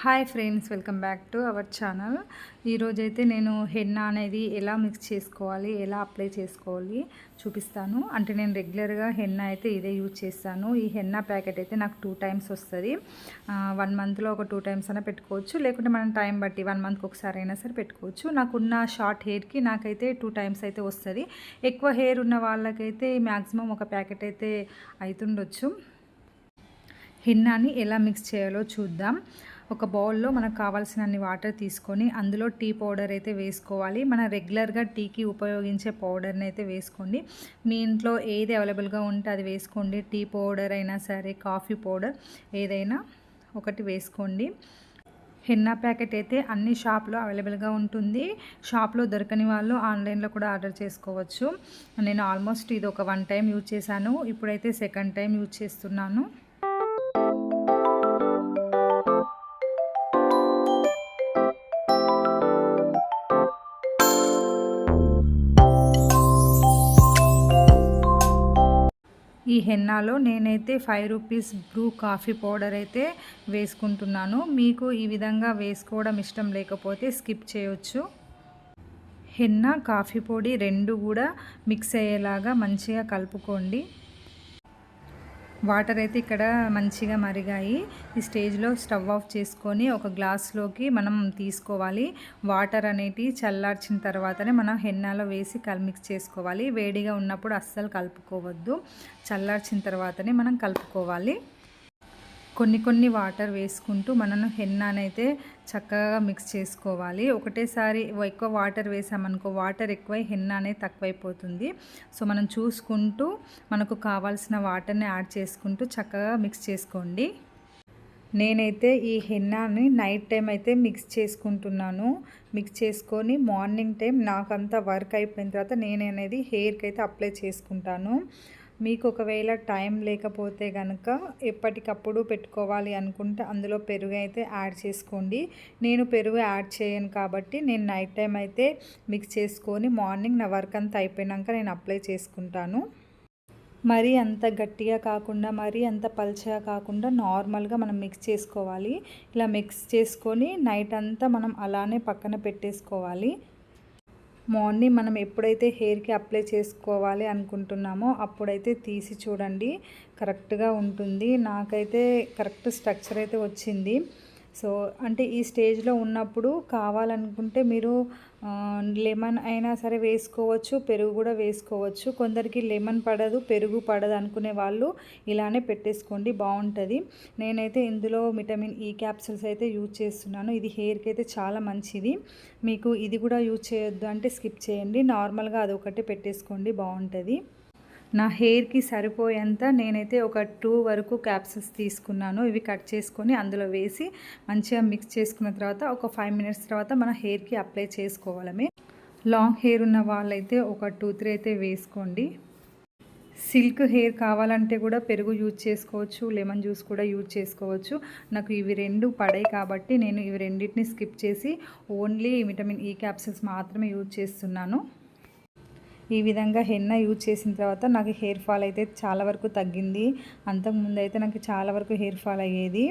Hi friends welcome back to our channel ఈరోజైతే నేను henna అనేది ఎలా మిక్స్ చేసుకోవాలి ఎలా అప్లై చేసుకోవాలి చూపిస్తాను. అంటే నేను రెగ్యులర్గా హెన్నా అయితే ఇదే యూజ్ చేస్తాను. ఈ హెన్నా ప్యాకెట్ అయితే నాకు టూ టైమ్స్ వస్తుంది. వన్ మంత్లో ఒక టూ టైమ్స్ అయినా పెట్టుకోవచ్చు. లేకుంటే మనం టైం బట్టి వన్ మంత్కి ఒకసారి అయినా సరే పెట్టుకోవచ్చు. నాకున్న షార్ట్ హెయిర్కి నాకైతే టూ టైమ్స్ అయితే వస్తుంది. ఎక్కువ హెయిర్ ఉన్న వాళ్ళకైతే మ్యాక్సిమం ఒక ప్యాకెట్ అయితే అవుతుండొచ్చు హెన్నాని ఎలా మిక్స్ చేయాలో చూద్దాం. ఒక బౌల్లో మనకు కావాల్సినన్ని వాటర్ తీసుకొని అందులో టీ పౌడర్ అయితే వేసుకోవాలి. మన రెగ్యులర్గా టీకి ఉపయోగించే పౌడర్ని అయితే వేసుకోండి. మీ ఇంట్లో ఏది అవైలబుల్గా ఉంటే అది వేసుకోండి. టీ పౌడర్ అయినా సరే కాఫీ పౌడర్ ఏదైనా ఒకటి వేసుకోండి. హెన్నా ప్యాకెట్ అయితే అన్ని షాప్లో అవైలబుల్గా ఉంటుంది. షాప్లో దొరకని వాళ్ళు ఆన్లైన్లో కూడా ఆర్డర్ చేసుకోవచ్చు. నేను ఆల్మోస్ట్ ఇది ఒక వన్ టైం యూజ్ చేశాను. ఇప్పుడైతే సెకండ్ టైం యూజ్ చేస్తున్నాను. ఈ హెన్నాలో నేనైతే five rupees Bru coffee powder అయితే వేసుకుంటున్నాను. మీకు ఈ విధంగా వేసుకోవడం ఇష్టం లేకపోతే స్కిప్ చేయొచ్చు. హెన్నా కాఫీ పొడి రెండు కూడా మిక్స్ అయ్యేలాగా మంచిగా కలుపుకోండి. వాటర్ అయితే ఇక్కడ మంచిగా మరిగాయి. ఈ స్టేజ్లో స్టవ్ ఆఫ్ చేసుకొని ఒక గ్లాస్లోకి మనం తీసుకోవాలి. వాటర్ అనేటివి చల్లార్చిన తర్వాతనే మనం హెన్నాలో వేసి కల్ మిక్స్ చేసుకోవాలి. వేడిగా ఉన్నప్పుడు అస్సలు కలుపుకోవద్దు. చల్లార్చిన తర్వాతనే మనం కలుపుకోవాలి. కొన్ని కొన్ని వాటర్ వేసుకుంటూ మనం హెన్నానైతే చక్కగా మిక్స్ చేసుకోవాలి. ఒకటేసారి ఎక్కువ వాటర్ వేసామనుకో వాటర్ ఎక్కువై హెన్న అనేది తక్కువైపోతుంది. సో మనం చూసుకుంటూ మనకు కావాల్సిన వాటర్ని యాడ్ చేసుకుంటూ చక్కగా మిక్స్ చేసుకోండి. నేనైతే ఈ హెన్నాని నైట్ టైం అయితే మిక్స్ చేసుకుంటున్నాను. మిక్స్ చేసుకొని మార్నింగ్ టైం నాకంతా వర్క్ అయిపోయిన తర్వాత నేను అనేది హెయిర్కి అయితే అప్లై చేసుకుంటాను. మీకు ఒకవేళ టైం లేకపోతే కనుక ఎప్పటికప్పుడు పెట్టుకోవాలి అనుకుంటే అందులో పెరుగు అయితే యాడ్ చేసుకోండి. నేను పెరుగు యాడ్ చేయను కాబట్టి నేను నైట్ టైం అయితే మిక్స్ చేసుకొని మార్నింగ్ నా వర్క్ అంతా అయిపోయినాక నేను అప్లై చేసుకుంటాను. మరీ అంత గట్టిగా కాకుండా మరీ అంత పల్చగా కాకుండా నార్మల్గా మనం మిక్స్ చేసుకోవాలి. ఇలా మిక్స్ చేసుకొని నైట్ అంతా మనం అలానే పక్కన పెట్టేసుకోవాలి. మార్నింగ్ మనం ఎప్పుడైతే హెయిర్కి అప్లై చేసుకోవాలి అనుకుంటున్నామో అప్పుడైతే తీసి చూడండి. కరెక్ట్గా ఉంటుంది. నాకైతే కరెక్ట్ స్ట్రక్చర్ అయితే వచ్చింది. సో అంటే ఈ స్టేజ్లో ఉన్నప్పుడు కావాలనుకుంటే మీరు లెమన్ అయినా సరే వేసుకోవచ్చు పెరుగు కూడా వేసుకోవచ్చు. కొందరికి లెమన్ పడదు పెరుగు పడదు అనుకునే వాళ్ళు ఇలానే పెట్టేసుకోండి బాగుంటుంది. నేనైతే ఇందులో విటమిన్ ఈ క్యాప్సిల్స్ అయితే యూజ్ చేస్తున్నాను. ఇది హెయిర్కి అయితే చాలా మంచిది. మీకు ఇది కూడా యూజ్ చేయొద్దు అంటే స్కిప్ చేయండి. నార్మల్గా అదొకటి పెట్టేసుకోండి బాగుంటుంది. నా హెయిర్కి సరిపోయేంత నేనైతే ఒక టూ వరకు క్యాప్సెస్ తీసుకున్నాను. ఇవి కట్ చేసుకొని అందులో వేసి మంచిగా మిక్స్ చేసుకున్న తర్వాత ఒక ఫైవ్ మినిట్స్ తర్వాత మన హెయిర్కి అప్లై చేసుకోవాలమే లాంగ్ హెయిర్ ఉన్న వాళ్ళైతే ఒక టూ త్రీ అయితే వేసుకోండి. సిల్క్ హెయిర్ కావాలంటే కూడా పెరుగు యూజ్ చేసుకోవచ్చు లెమన్ జ్యూస్ కూడా యూజ్ చేసుకోవచ్చు. నాకు ఇవి రెండు పడాయి కాబట్టి నేను ఇవి రెండింటిని స్కిప్ చేసి ఓన్లీ విటమిన్ ఈ క్యాప్సెస్ మాత్రమే యూజ్ చేస్తున్నాను. ఈ విధంగా హెన్న యూజ్ చేసిన తర్వాత నాకు హెయిర్ ఫాల్ అయితే చాలా వరకు తగ్గింది. అంతకుముందు అయితే నాకు చాలా వరకు హెయిర్ ఫాల్ అయ్యేది.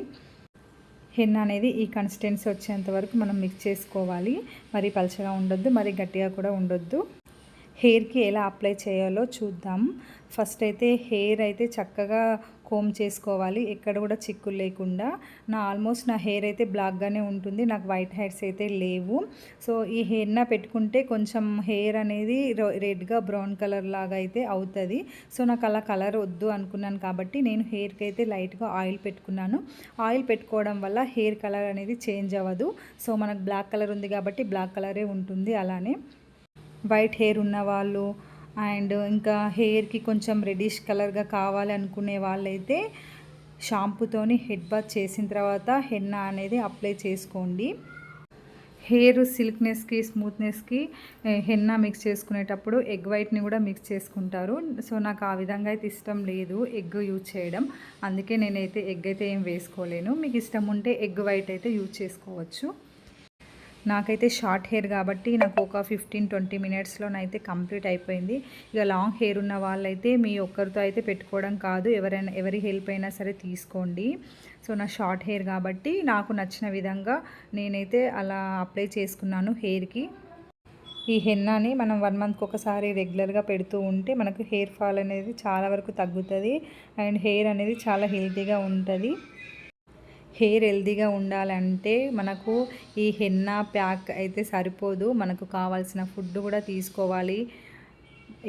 హెన్న అనేది ఈ కన్సిస్టెన్సీ వచ్చేంత వరకు మనం మిక్స్ చేసుకోవాలి. మరి పలచగా ఉండొద్దు మరి గట్టిగా కూడా ఉండొద్దు. హెయిర్కి ఎలా అప్లై చేయాలో చూద్దాం. ఫస్ట్ అయితే హెయిర్ అయితే చక్కగా కోమ్ చేసుకోవాలి. ఎక్కడ కూడా చిక్కులు లేకుండా. నా ఆల్మోస్ట్ నా హెయిర్ అయితే బ్లాక్గానే ఉంటుంది. నాకు వైట్ హెయిర్స్ అయితే లేవు. సో ఈ హెయిర్న పెట్టుకుంటే కొంచెం హెయిర్ అనేది రెడ్గా బ్రౌన్ కలర్ లాగా అయితే అవుతుంది. సో నాకు అలా కలర్ వద్దు అనుకున్నాను కాబట్టి నేను హెయిర్కి అయితే లైట్గా ఆయిల్ పెట్టుకున్నాను. ఆయిల్ పెట్టుకోవడం వల్ల హెయిర్ కలర్ అనేది చేంజ్ అవ్వదు. సో మనకు బ్లాక్ కలర్ ఉంది కాబట్టి బ్లాక్ కలరే ఉంటుంది అలానే. వైట్ హెయిర్ ఉన్నవాళ్ళు అండ్ ఇంకా హెయిర్కి కొంచెం రెడిష్ కలర్గా కావాలి అనుకునే వాళ్ళైతే షాంపూతోని హెడ్ బాత్ చేసిన తర్వాత హెన్నా అనేది అప్లై చేసుకోండి. హెయిర్ సిల్క్నెస్కి స్మూత్నెస్కి హెన్నా మిక్స్ చేసుకునేటప్పుడు ఎగ్ వైట్ని కూడా మిక్స్ చేసుకుంటారు. సో నాకు ఆ విధంగా అయితే ఇష్టం లేదు ఎగ్ యూజ్ చేయడం. అందుకే నేనైతే ఎగ్ అయితే ఏం వేసుకోలేను. మీకు ఇష్టం ఉంటే ఎగ్ వైట్ అయితే యూజ్ చేసుకోవచ్చు. నాకైతే షార్ట్ హెయిర్ కాబట్టి నాకు ఒక ఫిఫ్టీన్ ట్వంటీ మినిట్స్లోనైతే కంప్లీట్ అయిపోయింది. ఇక లాంగ్ హెయిర్ ఉన్న వాళ్ళైతే మీ ఒక్కరితో అయితే పెట్టుకోవడం కాదు. ఎవరైనా ఎవరి హెల్ప్ అయినా సరే తీసుకోండి. సో నా షార్ట్ హెయిర్ కాబట్టి నాకు నచ్చిన విధంగా నేనైతే అలా అప్లై చేసుకున్నాను హెయిర్కి. ఈ హెన్నాని మనం వన్ మంత్కి ఒకసారి రెగ్యులర్గా పెడుతూ ఉంటే మనకు హెయిర్ ఫాల్ అనేది చాలా వరకు తగ్గుతుంది. అండ్ హెయిర్ అనేది చాలా హెల్తీగా ఉంటుంది. హెయిర్ హెల్దీగా ఉండాలంటే మనకు ఈ హెన్నా ప్యాక్ అయితే సరిపోదు. మనకు కావాల్సిన ఫుడ్ కూడా తీసుకోవాలి.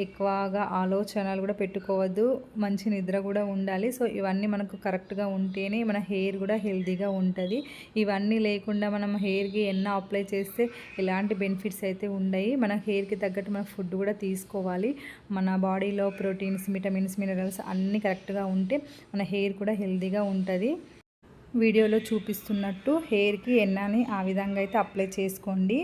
ఎక్కువగా ఆలోచనలు కూడా పెట్టుకోవద్దు. మంచి నిద్ర కూడా ఉండాలి. సో ఇవన్నీ మనకు కరెక్ట్గా ఉంటేనే మన హెయిర్ కూడా హెల్తీగా ఉంటుంది. ఇవన్నీ లేకుండా మనం హెయిర్కి ఎన్న అప్లై చేస్తే ఎలాంటి బెనిఫిట్స్ అయితే ఉండయి. మన హెయిర్కి తగ్గట్టు మన ఫుడ్ కూడా తీసుకోవాలి. మన బాడీలో ప్రోటీన్స్ విటమిన్స్ మినరల్స్ అన్నీ కరెక్ట్గా ఉంటే మన హెయిర్ కూడా హెల్తీగా ఉంటుంది. వీడియోలో చూపిస్తున్నట్టు హెయిర్కి ఎన్నాని ఆ విధంగా అయితే అప్లై చేసుకోండి.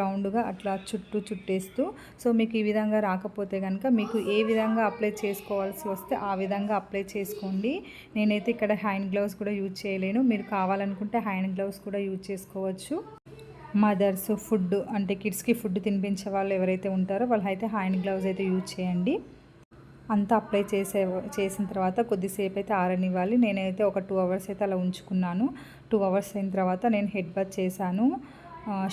రౌండ్గా అట్లా చుట్టూ చుట్టేస్తూ. సో మీకు ఈ విధంగా రాకపోతే కనుక మీకు ఏ విధంగా అప్లై చేసుకోవాల్సి వస్తే ఆ విధంగా అప్లై చేసుకోండి. నేనైతే ఇక్కడ హ్యాండ్ గ్లౌస్ కూడా యూజ్ చేయలేను. మీరు కావాలనుకుంటే హ్యాండ్ గ్లౌస్ కూడా యూజ్ చేసుకోవచ్చు. మదర్స్ ఫుడ్ అంటే కిడ్స్కి ఫుడ్ తినిపించే వాళ్ళు ఎవరైతే ఉంటారో వాళ్ళు అయితే హ్యాండ్ గ్లౌజ్ అయితే యూజ్ చేయండి. అంతా అప్లై చేసే చేసిన తర్వాత కొద్దిసేపు అయితే ఆరనివ్వాలి. నేనైతే ఒక టూ అవర్స్ అయితే అలా ఉంచుకున్నాను. టూ అవర్స్ అయిన తర్వాత నేను హెడ్ బాత్ చేశాను.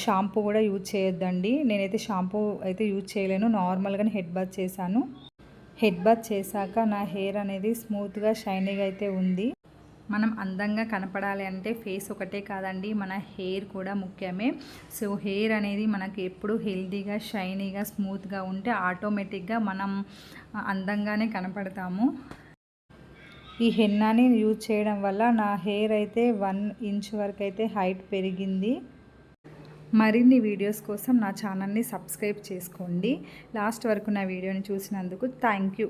షాంపూ కూడా యూజ్ చేయొద్దండి. నేనైతే షాంపూ అయితే యూజ్ చేయలేను. నార్మల్గానే హెడ్ బాత్ చేశాను. హెడ్ బాత్ చేశాక నా హెయిర్ అనేది స్మూత్గా షైనీగా అయితే ఉంది. మనం అందంగా కనపడాలి అంటే ఫేస్ ఒకటే కాదండి మన హెయిర్ కూడా ముఖ్యమే. సో హెయిర్ అనేది మనకి ఎప్పుడు హెల్తీగా షైనీగా స్మూత్గా ఉంటే ఆటోమేటిక్గా మనం అందంగానే కనపడతాము. ఈ హెన్నాని యూజ్ చేయడం వల్ల నా హెయిర్ అయితే వన్ ఇంచ్ వరకు అయితే హైట్ పెరిగింది. మరిన్ని వీడియోస్ కోసం నా ఛానల్ని సబ్స్క్రైబ్ చేసుకోండి. లాస్ట్ వరకు నా వీడియోని చూసినందుకు థ్యాంక్ యూ.